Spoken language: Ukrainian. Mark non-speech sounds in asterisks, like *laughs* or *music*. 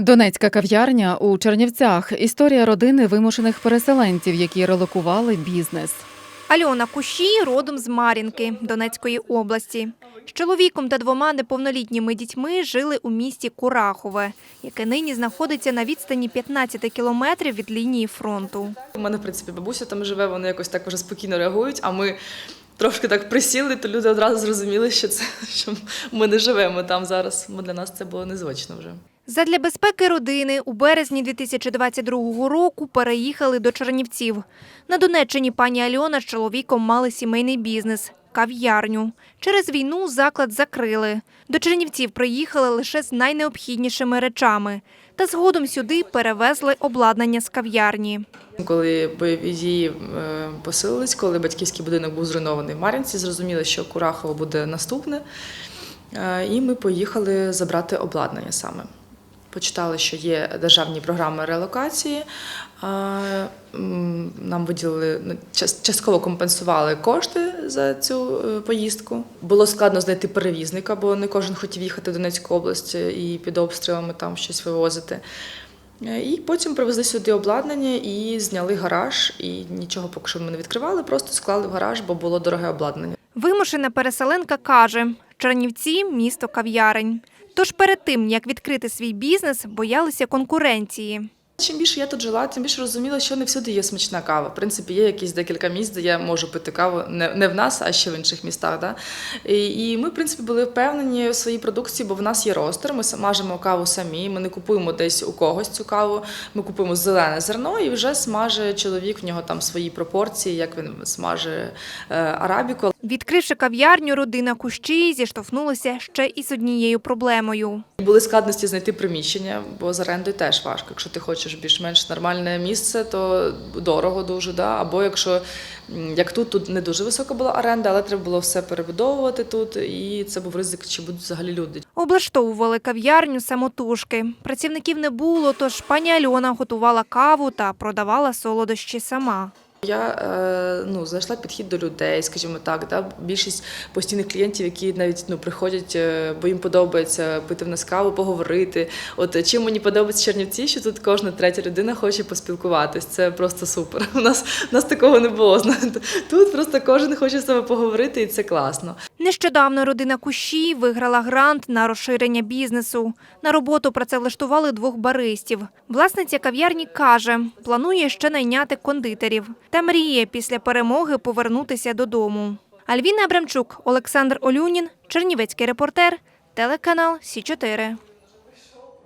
Донецька кав'ярня у Чернівцях. Історія родини вимушених переселенців, які релокували бізнес. Альона Кущій родом з Мар'їнки Донецької області. З чоловіком та двома неповнолітніми дітьми жили у місті Курахове, яке нині знаходиться на відстані 15 кілометрів від лінії фронту. У мене, в принципі, бабуся там живе, вони якось так вже спокійно реагують, а ми трошки так присіли, то люди одразу зрозуміли, що це *laughs* що ми не живемо там зараз. Бо для нас це було незвично вже. Задля безпеки родини у березні 2022 року переїхали до Чернівців. На Донеччині пані Альона з чоловіком мали сімейний бізнес – кав'ярню. Через війну заклад закрили. До Чернівців приїхали лише з найнеобхіднішими речами. Та згодом сюди перевезли обладнання з кав'ярні. Коли бойові дії е, посилились, коли батьківський будинок був зруйнований в Мар'їнці, зрозуміли, що Курахово буде наступне. Е, І ми поїхали забрати обладнання саме. Почитали, що є державні програми релокації. Е, Нам виділили ну, частково компенсували кошти за цю е, поїздку. Було складно знайти перевізника, бо не кожен хотів їхати в Донецьку область і під обстрілами там щось вивозити. Е, І потім привезли сюди обладнання і зняли гараж. І нічого поки що ми не відкривали, просто склали в гараж, бо було дороге обладнання. Вимушена переселенка каже, Чернівці – місто кав'ярень. Тож перед тим, як відкрити свій бізнес, боялися конкуренції. Чим більше я тут жила, тим більше розуміла, що не всюди є смачна кава. В принципі, є якісь декілька місць, де я можу пити каву не, не в нас, а ще в інших містах. Да? І, і ми, в принципі, були впевнені в своїй продукції, бо в нас є ростер, ми смажимо каву самі, ми не купуємо десь у когось цю каву, ми купуємо зелене зерно і вже смаже чоловік, в нього там свої пропорції, як він смаже е, арабіку. Відкривши кав'ярню, родина Кущій зіштовхнулася ще із однією проблемою. Були складності знайти приміщення, бо з орендою теж важко. Якщо ти хочеш більш-менш нормальне місце, то дорого дуже. Да? Або якщо як тут, тут не дуже висока була оренда, але треба було все перебудовувати тут, і це був ризик, чи будуть взагалі люди. Облаштовували кав'ярню самотужки. Працівників не було, тож пані Альона готувала каву та продавала солодощі сама. Я е, ну, знайшла підхід до людей, скажімо так. Да? Більшість постійних клієнтів, які навіть ну, приходять, е, бо їм подобається пити в нас каву, поговорити. От е, чим мені подобається Чернівці, що тут кожна третя людина хоче поспілкуватись. Це просто супер. У нас, у нас такого не було. знаєте. Тут просто кожен хоче з себе поговорити, і це класно. Нещодавно родина Кущій виграла грант на розширення бізнесу. На роботу працевлаштували двох баристів. Власниця кав'ярні каже, планує ще найняти кондитерів та мріє після перемоги повернутися додому. Альвіна Абрамчук, Олександр Олюнін, Чернівецький репортер, телеканал Сі 4